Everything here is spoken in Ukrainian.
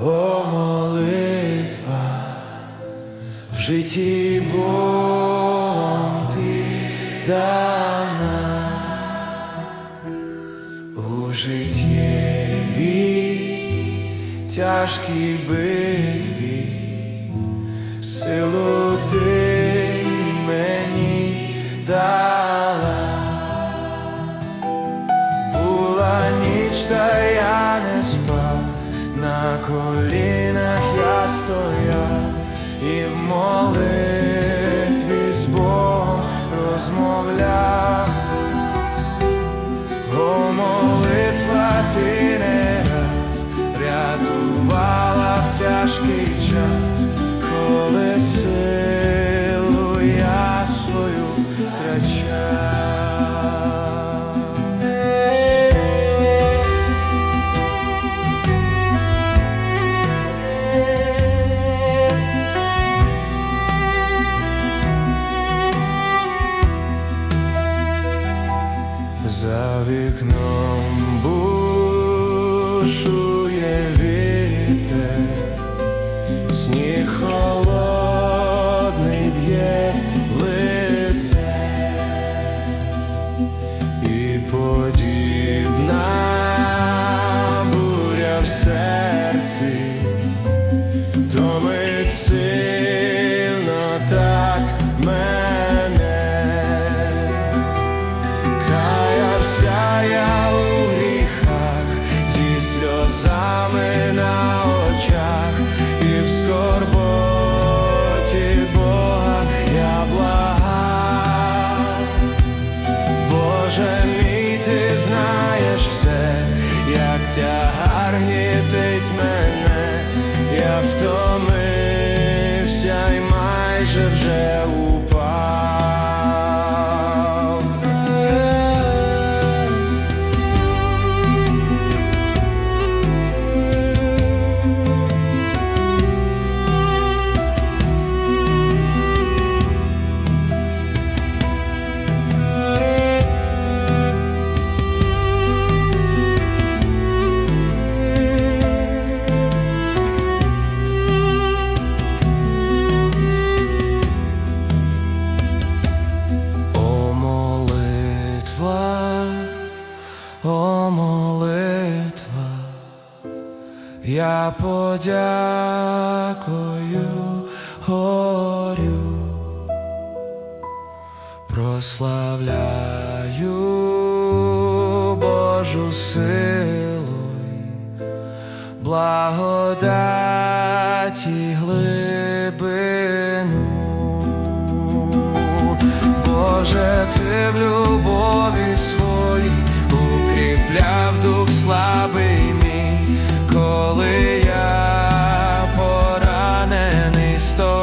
О молитва. В житті Богом ти дана. У житті тяжкій битві, силу ти мені дала, була ніч та я не на колінах я стояв і в молитві з Богом розмовляв. О, молитва ти не раз рятувала в тяжкий час, коли серці, томить і майже я подякую горю, прославляю Божу силу, благодаті глибину, Боже, ти влюбив Cristo